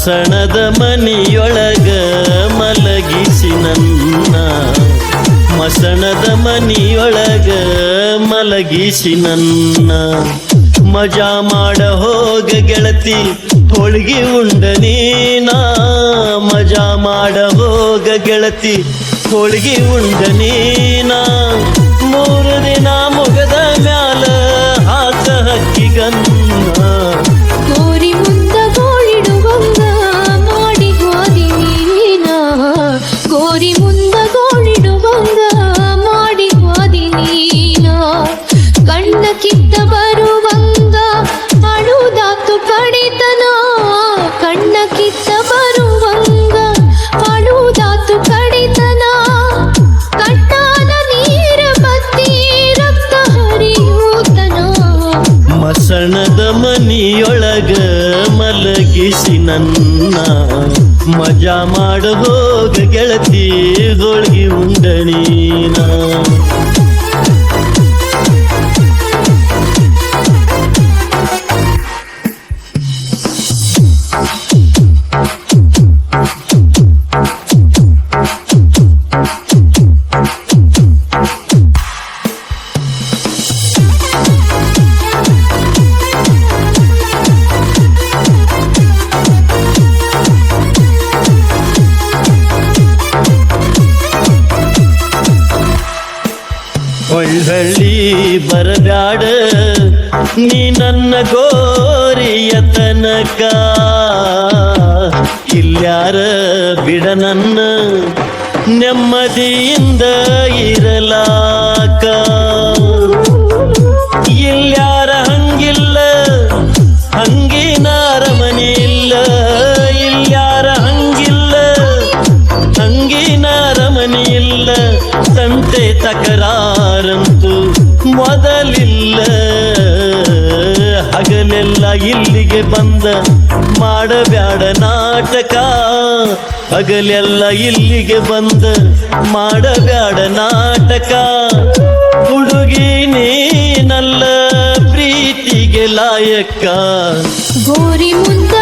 ಮಸಣದ ಮನಿಯೊಳಗ ಮಲಗಿಸಿ ನನ್ನ. ಮಸಣದ ಮನಿಯೊಳಗ ಮಲಗಿಸಿ ನನ್ನ. ಮಜಾ ಮಾಡ ಹೋಗ ಗೆಳತಿ ಹೋಳಿಗೆ ಉಂಡ ನೀನ. ಮಜಾ ಮಾಡ ಹೋಗ ಗೆಳತಿ ಹೋಳಿಗೆ ಉಂಡ ನೀನಾ. ಮನಿಯೊಳಗ ಮಲಗಿಸಿ ನನ್ನ ಮಜಾ ಮಾಡ ಹೋಗ ಗೆಳತಿ ಉಂಡಣೀನ ಒಳ್ಳಳ್ಳಿ ಬರಬ್ಯಾಡ ನೀ ನನ್ನ ಗೋರಿಯ ತನಕ. ಇಲ್ಯಾರ ಬಿಡ ನನ್ನ ನೆಮ್ಮದಿಯಿಂದ ಇರಲಾಕ. ಇಲ್ಯಾರ ಹಂಗಿಲ್ಲ, ಹಂಗಿನ ಅರಮನೆ ಇಲ್ಲ ಇಲ್ಯಾರ ಹಂಗಿಲ್ಲ, ಹಂಗಿನ ಅರಮನೆ ಇಲ್ಲ ತಂಟೆ ತಕರಾರಂತೂ ಮೊದಲಿಲ್ಲ ಹಗಲೆಲ್ಲ ಇಲ್ಲಿಗೆ ಬಂದ ಮಾಡಬ್ಯಾಡ ನಾಟಕ. ಹಗಲೆಲ್ಲ ಇಲ್ಲಿಗೆ ಬಂದ ಮಾಡಬ್ಯಾಡ ನಾಟಕ. ಹುಡುಗಿ ನೀನಲ್ಲ, ಪ್ರೀತಿಗೆ ಲಾಯಕ್ಕ. ಗೋರಿ ಮುಂದ